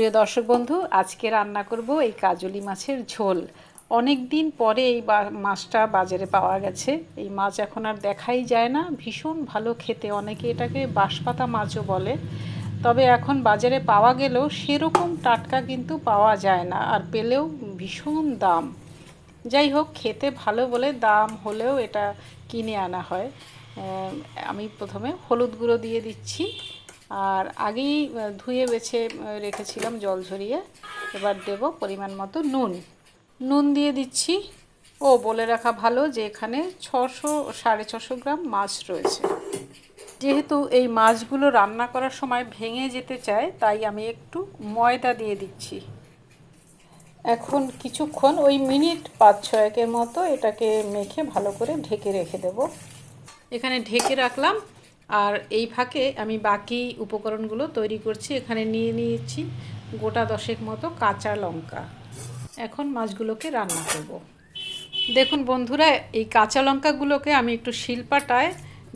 প্রিয় দর্শক বন্ধু, আজকে রান্না করব এই কাজলি মাছের ঝোল। অনেক দিন পরে এই মাছটা বাজারে পাওয়া গেছে। এই মাছ এখন আর দেখাই যায় না। ভীষণ ভালো খেতে, অনেকে এটাকে বাঁশপাতা মাছও বলে। তবে এখন বাজারে পাওয়া গেলেও সেরকম টাটকা কিন্তু পাওয়া যায় না, আর পেলেও ভীষণ দাম। যাই হোক, খেতে ভালো বলে দাম হলেও এটা কিনে আনা হয়। আমি প্রথমে হলুদ গুঁড়ো দিয়ে দিচ্ছি। আর আগেই ধুয়ে বেছে রেখেছিলাম জল ঝরিয়ে। এবার দেব পরিমাণ মতো নুন। নুন দিয়ে দিচ্ছি। ও, বলে রাখা ভালো যে এখানে ছশো, সাড়ে ছশো গ্রাম মাছ রয়েছে। যেহেতু এই মাছগুলো রান্না করার সময় ভেঙে যেতে চায়, তাই আমি একটু ময়দা দিয়ে দিচ্ছি। এখন কিছুক্ষণ, ওই মিনিট পাঁচ ছয়েকের মতো এটাকে মেখে ভালো করে ঢেকে রেখে দেব। এখানে ঢেকে রাখলাম। আর এই ফাঁকে আমি বাকি উপকরণগুলো তৈরি করছি, এখানে নিয়ে নিয়েছি গোটা দশেক মতো কাঁচা লঙ্কা। এখন মাছগুলোকে রান্না করব। দেখুন বন্ধুরা, এই কাঁচা লঙ্কাগুলোকে আমি একটু শিলপাটায়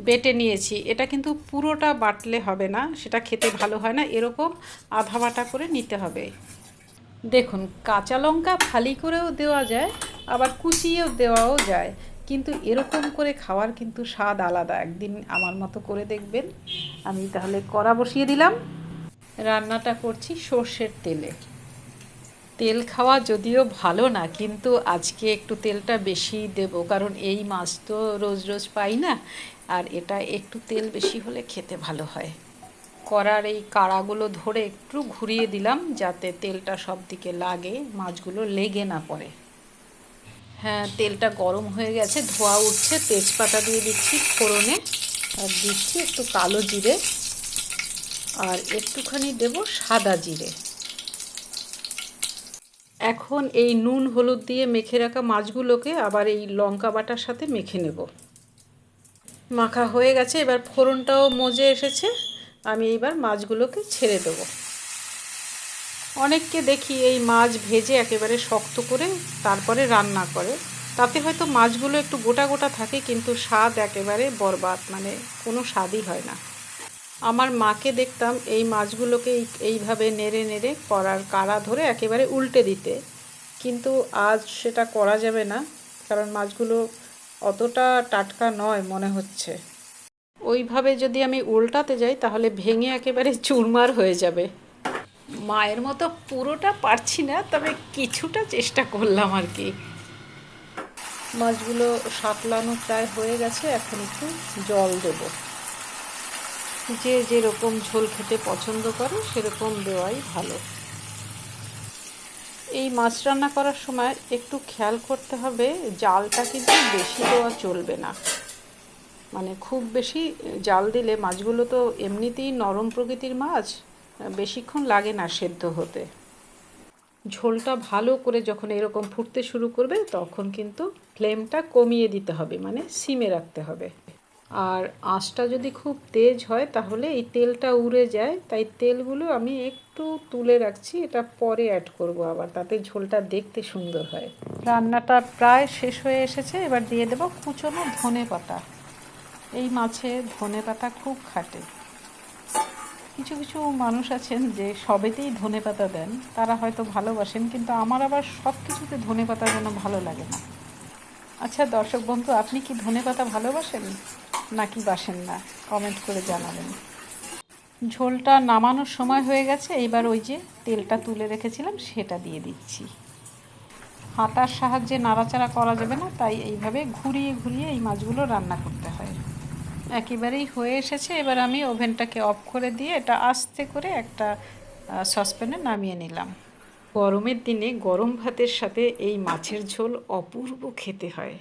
বেটে নিয়েছি। এটা কিন্তু পুরোটা বাটলে হবে না, সেটা খেতে ভালো হয় না, এরকম আধা বাটা করে নিতে হবে। দেখুন, কাঁচা লঙ্কা ফালি করেও দেওয়া যায়, আবার কুচিয়েও দেওয়াও যায়। কিন্তু এরকম করে খাওয়ার কিন্তু স্বাদ আলাদা। একদিন আমার মতো করে দেখবেন। আমি তাহলে কড়া বসিয়ে দিলাম। রান্নাটা করছি সর্ষের তেলে। তেল খাওয়া যদিও ভালো না, কিন্তু আজকে একটু তেলটা বেশি দেব, কারণ এই মাছ তো রোজ রোজ পাই না, আর এটা একটু তেল বেশি হলে খেতে ভালো হয়। কড়ার এই কাড়াগুলো ধরে একটু ঘুরিয়ে দিলাম, যাতে তেলটা সব দিকে লাগে, মাছগুলো লেগে না পড়ে। হ্যাঁ তেলটা গরম হয়ে গেছে, ধোয়া উঠছে, তেজপাতা দিয়ে দিচ্ছি ফোড়নে আর দিচ্ছি একটু কালো জিরে আর একটুখানি দেব সাদা জিরে। এখন এই নুন, হলুদ দিয়ে মেখে রাখা মাছগুলোকে আবার এই লঙ্কা বাটার সাথে মেখে নেব। মাখা হয়ে গেছে, এবার ফোড়নটাও মজে এসেছে, আমি এইবার মাছগুলোকে ছেড়ে দেবো। অনেককে দেখি এই মাছ ভেজে একেবারে শক্ত করে তারপরে রান্না করে। তাতে হয়তো মাছগুলো একটু গোটা গোটা থাকে, কিন্তু স্বাদ একেবারে বরবাদ মানে কোনো স্বাদই হয় না। আমার মাকে দেখতাম এই মাছগুলোকে এইভাবে নেড়ে নেড়ে করার কাড়া ধরে একেবারে উল্টে দিতে। কিন্তু আজ সেটা করা যাবে না, কারণ মাছগুলো অতটা টাটকা নয় মনে হচ্ছে। ওইভাবে যদি আমি উল্টাতে যাই, তাহলে ভেঙে একেবারে চুরমার হয়ে যাবে। মায়ের মতো পুরোটা পারছি না, তবে কিছুটা চেষ্টা করলাম আর কি। মাছগুলো সাতলানো প্রায় হয়ে গেছে, এখন একটু জল দেব। যে যেরকম ঝোল খেতে পছন্দ করে, সেরকম দেওয়াই ভালো। এই মাছ রান্না করার সময় একটু খেয়াল করতে হবে, জালটা কিন্তু বেশি দেওয়া চলবে না। মানে খুব বেশি জাল দিলে, মাছগুলো তো এমনিতেই নরম প্রকৃতির মাছ বেশিক্ষণ লাগে না সেদ্ধ হতে। ঝোলটা ভালো করে যখন এরকম ফুটতে শুরু করবে, তখন কিন্তু ফ্লেমটা কমিয়ে দিতে হবে মানে সিমে রাখতে হবে। আর আঁচটা যদি খুব তেজ হয়, তাহলে এই তেলটা উড়ে যায়। তাই তেলগুলো আমি একটু তুলে রাখছি, এটা পরে অ্যাড করব আবার, তাতে ঝোলটা দেখতে সুন্দর হয়। রান্নাটা প্রায় শেষ হয়ে এসেছে, এবার দিয়ে দেবো কুচনো ধনে পাতা এই মাছে ধনে পাতা খুব খাটে। কিছু কিছু মানুষ আছেন যে সবেতেই ধনে পাতা দেন। তারা হয়তো ভালোবাসেন, কিন্তু আমার আবার সব কিছুতে ধনে পাতা যেন ভালো লাগে না। আচ্ছা দর্শক বন্ধু, আপনি কি ধনে পাতা ভালোবাসেন? নাকি বাসেন না? কমেন্ট করে জানাবেন। ঝোলটা নামানোর সময় হয়ে গেছে এইবার ওই যে তেলটা তুলে রেখেছিলাম, সেটা দিয়ে দিচ্ছি। হাতার সাহায্যে নাড়াচাড়া করা যাবে না, তাই এইভাবে ঘুরিয়ে ঘুরিয়ে এই মাছগুলো রান্না করতে একেবারেই হয়ে এসেছে। এবার আমি ওভেনটাকে অফ করে দিয়ে এটা আস্তে করে একটা সসপ্যানে নামিয়ে নিলাম। গরমের দিনে গরম ভাতের সাথে এই মাছের ঝোল অপূর্ব খেতে হয়।